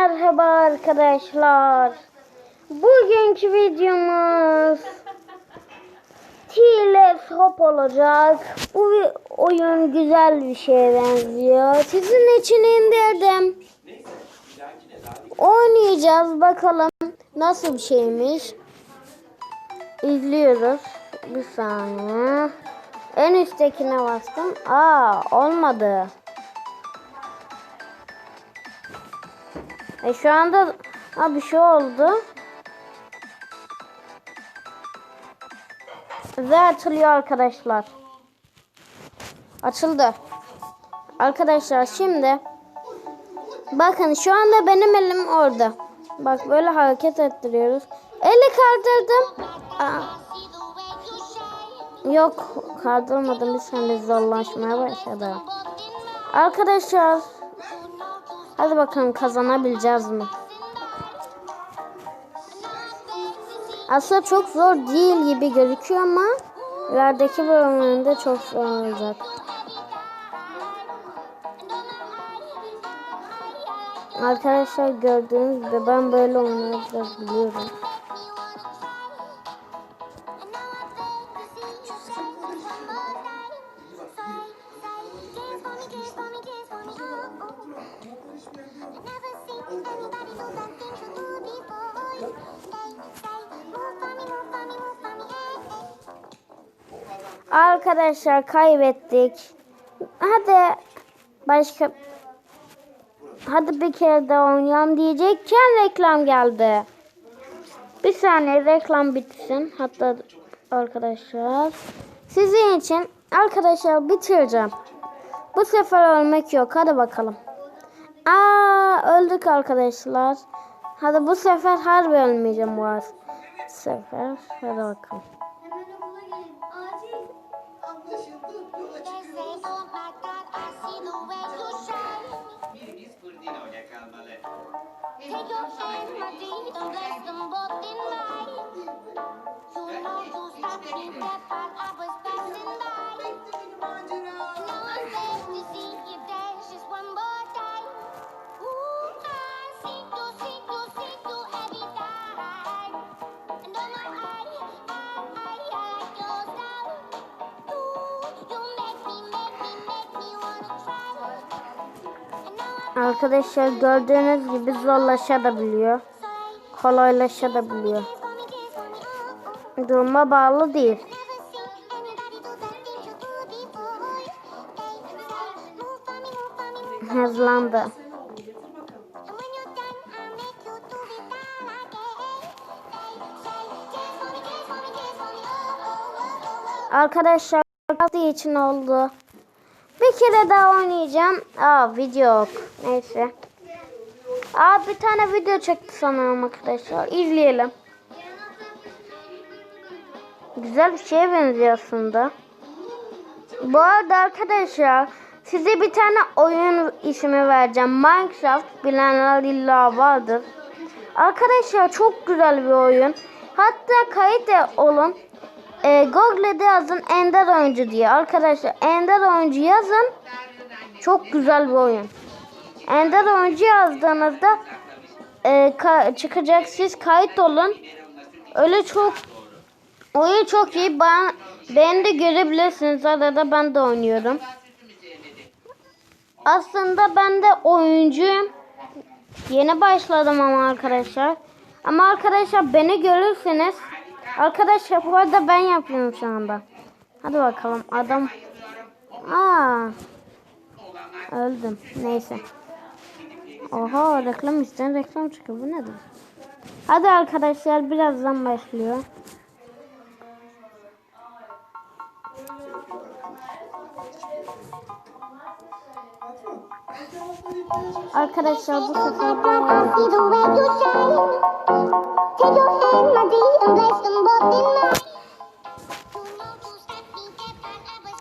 Merhaba arkadaşlar. Bugünkü videomuz Tile Hop olacak. Bu oyun güzel bir şeye benziyor. Sizin için indirdim. Oynayacağız bakalım nasıl bir şeymiş. İzliyoruz. Bir saniye. En üsttekine bastım. Aa olmadı. E şu anda ha, bir şey oldu. Ve açılıyor arkadaşlar. Açıldı. Arkadaşlar şimdi bakın şu anda benim elim orada. Bak böyle hareket ettiriyoruz. Eli kaldırdım. Aa, yok kaldırmadım. Bir saniye zorlaşmaya başladı. Arkadaşlar Hadi bakalım kazanabileceğiz mi? Aslında çok zor değil gibi gözüküyor ama ilerideki bölümlerinde çok zor olacak. Arkadaşlar gördüğünüz gibi ben böyle oynamayı biliyorum. Arkadaşlar kaybettik. Hadi başka Hadi bir kere daha oynayalım diyecekken reklam geldi. Bir saniye reklam bitsin. Hatta arkadaşlar sizin için arkadaşlar bitireceğim. Bu sefer ölmek yok. Hadi bakalım. Aa öldük arkadaşlar. Hadi bu sefer harbi ölmeyeceğim bu sefer. Hadi bakalım. Mindig. Take your hands, my dear, them both in mine. You know you stop me, that's I Arkadaşlar gördüğünüz gibi zorlaşabiliyor. Kolaylaşabiliyor. Duruma bağlı değil. Hızlandı. Arkadaşlar hafta için oldu. Bir kere daha oynayacağım. Aa video yok. Neyse. Aa bir tane video çekti sanırım arkadaşlar. İzleyelim. Güzel bir şeye benziyor aslında. Bu arada arkadaşlar size bir tane oyun ismi vereceğim. Minecraft bilenler illa vardır. Arkadaşlar çok güzel bir oyun. Hatta kayıt olun. E, Google'de yazın Ender Oyuncu diye. Arkadaşlar Ender Oyuncu yazın. Çok güzel bir oyun. Ender Oyuncu yazdığınızda e, ka- çıkacak. Siz kayıt olun. Öyle çok oyun çok iyi. Ben, beni de görebilirsiniz. Arada ben de oynuyorum. Aslında ben de oyuncuyum. Yeni başladım ama arkadaşlar. Ama arkadaşlar beni görürseniz Arkadaşlar bu arada ben yapıyorum şu anda. Hadi bakalım adam. Aa. Öldüm. Neyse. Oha reklam isteyen reklam çıkıyor. Bu nedir? Hadi arkadaşlar birazdan başlıyor. Arkadaşlar bu sefer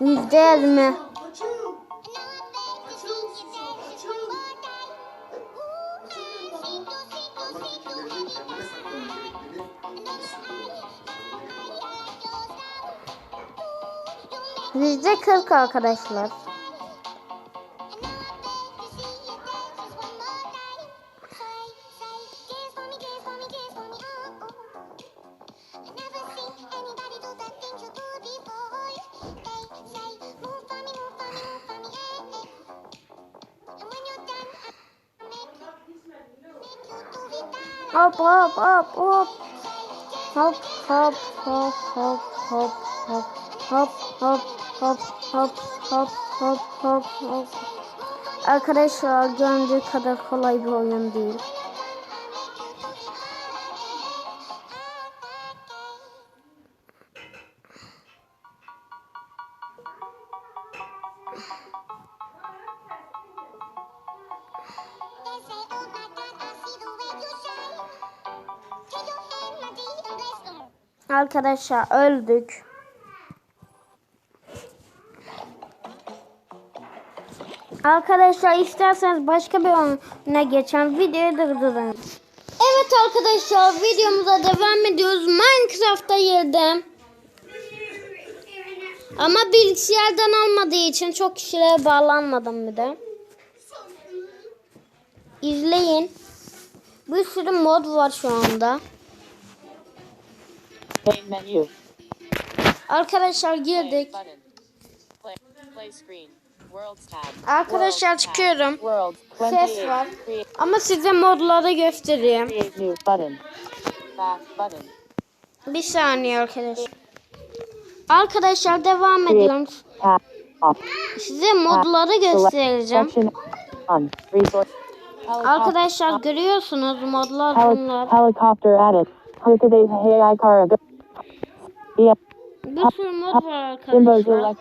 I see Yüzde kırk arkadaşlar. Hop hop hop hop. Hop hop hop hop hop hop hop hop hop hop hop hop hop hop. Arkadaşlar göründüğü kadar kolay bir oyun değil. They say, Arkadaşlar isterseniz başka bir oyuna geçen videoyu durdurun. Evet arkadaşlar videomuza devam ediyoruz. Minecraft'a girdim. Ama bilgisayardan almadığı için çok kişilere bağlanmadım bir de. İzleyin. Bir sürü mod var şu anda. Arkadaşlar girdik. Play, play tab. Arkadaşlar çıkıyorum. Ses var. Ama size modları göstereyim. Bir saniye arkadaşlar. Arkadaşlar devam ediyorum. Size modları göstereceğim. Arkadaşlar görüyorsunuz modlar bunlar. Helicopter AI edit. Bir sürü mod var arkadaşlar.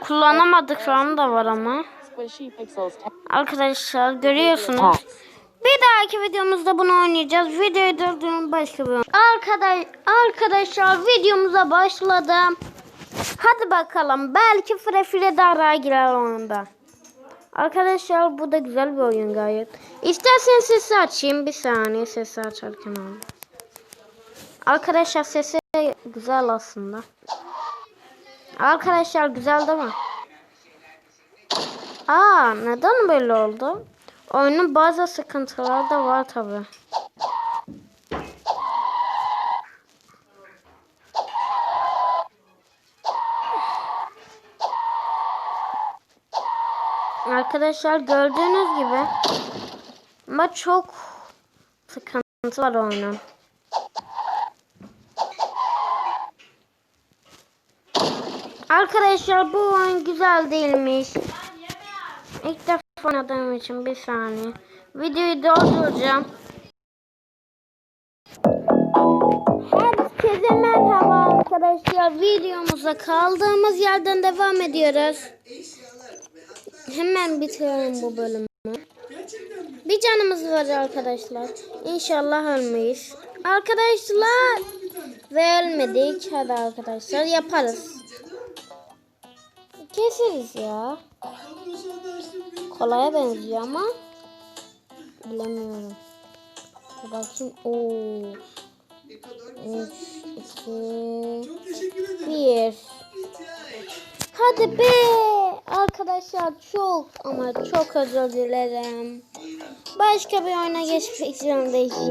Kullanamadık şu anda var ama. Arkadaşlar görüyorsunuz. Bir dahaki videomuzda bunu oynayacağız. Videoyu durdurun başka bir. Arkadaş, arkadaşlar videomuza başladım. Hadi bakalım. Belki Frefile de araya girer oyunda. Arkadaşlar bu da güzel bir oyun gayet. İsterseniz sesi açayım. Bir saniye sesi açarken. Arkadaşlar sesi güzel aslında. Arkadaşlar güzel değil mi? Aa neden böyle oldu? Oyunun bazı sıkıntıları da var tabi. Arkadaşlar gördüğünüz gibi ama çok sıkıntı var oyunun. Arkadaşlar bu oyun güzel değilmiş. İlk defa oynadığım için bir saniye. Videoyu dolduracağım. Herkese merhaba arkadaşlar. Videomuza kaldığımız yerden devam ediyoruz. Hemen bitirelim bu bölümü. Bir canımız var arkadaşlar. İnşallah ölmeyiz. Arkadaşlar. Ve ölmedik. Hadi arkadaşlar yaparız. Keseriz ya. Kolaya benziyor ama bilemiyorum. Bakayım. Oo. Üç, iki, bir. Hadi be. Arkadaşlar çok ama çok özür dilerim. Başka bir oyuna geçmek zorundayız yine.